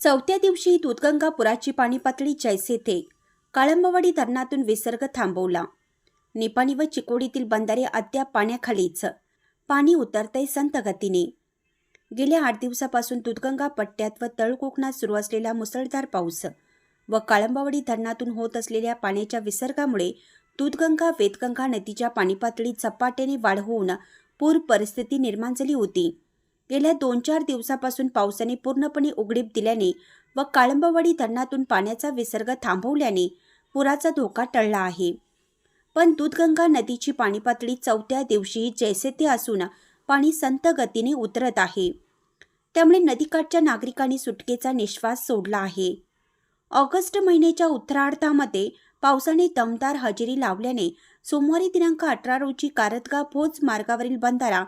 चौथ्या दिवशी दूधगंगा पुराची पाणी पातळी जैसे थे. काळंबवाडी धरणातून विसर्ग थांबवला. निपाणी व चिकोडीतील बंधारे अद्याप पाण्याखालीच. पाणी उतरतंय संत गतीने गेल्या आठ दिवसापासून दूधगंगा पट्ट्यात व तळ कोकणात सुरू असलेला मुसळधार पाऊस व काळंबावडी धरणातून होत असलेल्या पाण्याच्या विसर्गामुळे दूधगंगा वेदगंगा नदीच्या पाणीपातळीत झपाट्याने वाढ होऊन पूर परिस्थिती निर्माण झाली होती. गेल्या दोन चार दिवसापासून पावसाने पूर्णपणे उघडीप दिल्याने व काळंबवाडी धरणातून पाण्याचा विसर्ग थांबवल्याने पुराचा धोका टळला आहे. पण दूधगंगा नदीची पाणीपातळी चौथ्या दिवशी जैसे ते असून पाणी संत गतीने उतरत आहे. त्यामुळे नदीकाठच्या नागरिकांनी सुटकेचा निश्वास सोडला आहे. ऑगस्ट महिन्याच्या उत्तरार्धामध्ये पावसाने दमदार हजेरी लावल्याने सोमवारी दिनांक अठरा रोजी कारतगा भोज मार्गावरील बंधारा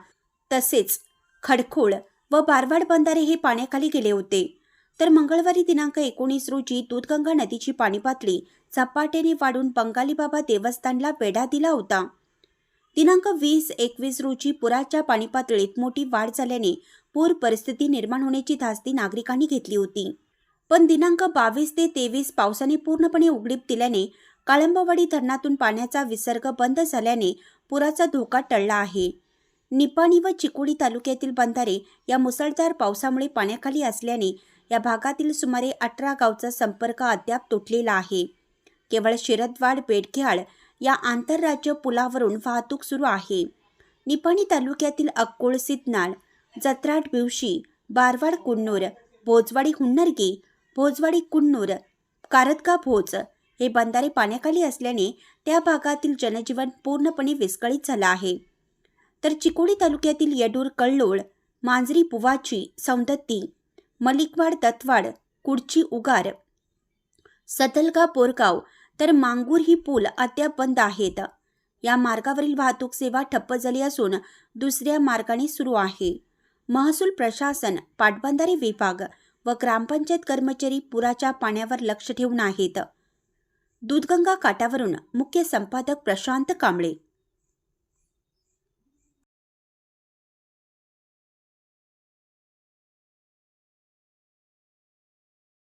तसेच खडखोळ व बारवाड बंधारे हे पाण्याखाली गेले होते. तर मंगळवारी दिनांक एकोणीस रोजी दूधगंगा नदीची पाणीपातळी झपाट्याने वाढून बंगाली बाबा देवस्थानला वेढा दिला होता. दिनांक वीस एकवीस रोजी पुराच्या पाणीपातळीत मोठी वाढ झाल्याने पूर परिस्थिती निर्माण होण्याची धास्ती नागरिकांनी घेतली होती. पण दिनांक बावीस ते तेवीस पावसाने पूर्णपणे उघडीप दिल्याने काळंबवाडी धरणातून पाण्याचा विसर्ग बंद झाल्याने पुराचा धोका टळला आहे. निपाणी व चिकोडी तालुक्यातील बंधारे या मुसळधार पावसामुळे पाण्याखाली असल्याने या भागातील सुमारे अठरा गावचा संपर्क अद्याप तुटलेला आहे. केवळ शिरदवाड बेडखेळ या आंतरराज्य पुलावरून वाहतूक सुरू आहे. निपाणी तालुक्यातील अक्कोळ सिद्धनाळ जत्राट बिवशी बारवाड कुन्नूर भोजवाडी हुन्नरगी भोजवाडी कुन्नूर कारतगा भोज हे बंधारे पाण्याखाली असल्याने त्या भागातील जनजीवन पूर्णपणे विस्कळीत झालं आहे. तर चिकोडी तालुक्यातील येडूर कल्लोळ मांजरी पुवाची सौंदत्ती मलिकवाड तत्वाड कुडची उगार सतलगा बोरगाव तर मांगूर ही पूल अद्याप बंद आहेत. या मार्गावरील वाहतूक सेवा ठप्प झाली असून दुसऱ्या मार्गाने सुरू आहे. महसूल प्रशासन पाटबंधारे विभाग व ग्रामपंचायत कर्मचारी पुराच्या पाण्यावर लक्ष ठेवून आहेत. दूधगंगा काठावरून मुख्य संपादक प्रशांत कांबळे